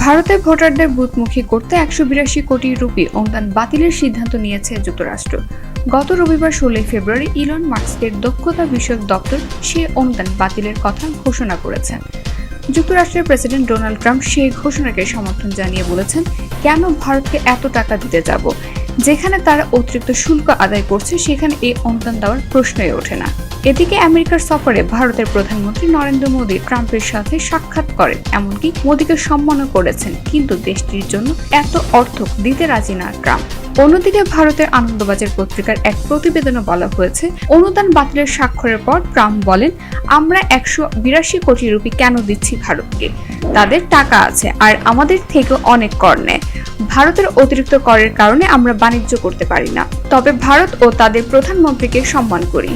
ভারতে ভোটারদের বুথমুখী করতে একশো বিরাশি কোটি রুপি অনুদান বাতিলের সিদ্ধান্ত নিয়েছে যুক্তরাষ্ট্র। গত রবিবার ষোলোই ফেব্রুয়ারি ইলন মাস্কের দক্ষতা বিষয়ক দপ্তর সে অনুদান বাতিলের কথা ঘোষণা করেছেন যুক্তরাষ্ট্রের প্রেসিডেন্ট ডোনাল্ড ট্রাম্প সেই ঘোষণাকে সমর্থন জানিয়ে বলেছেন, কেন ভারতকে এত টাকা দিতে যাব? যেখানে তারা অতিরিক্ত শুল্ক আদায় করছে, সেখানে এই অনুদান দেওয়ার প্রশ্নই ওঠে না। এদিকে আমেরিকার সফরে ভারতের প্রধানমন্ত্রী নরেন্দ্র মোদী ট্রাম্পের সাথে সাক্ষাৎ করেন। এমনকি মোদীকে সম্মানও করেছেন। কিন্তু দেশটির জন্য এত অর্থ দিতে রাজি না ট্রাম্প। অন্যদিকে ভারতের আনন্দবাজার পত্রিকার এক প্রতিবেদনে বলা হয়েছে, অনুদান বাতিলের স্বাক্ষরের পর ট্রাম্প বলেন, আমরা একশো বিরাশি কোটি রুপি কেন দিচ্ছি ভারতকে? তাদের টাকা আছে আর আমাদের থেকে অনেক কর নেয়। ভারতের অতিরিক্ত করের কারণে আমরা বাণিজ্য করতে পারি না। তবে ভারত ও তাদের প্রধানমন্ত্রীকে সম্মান করি।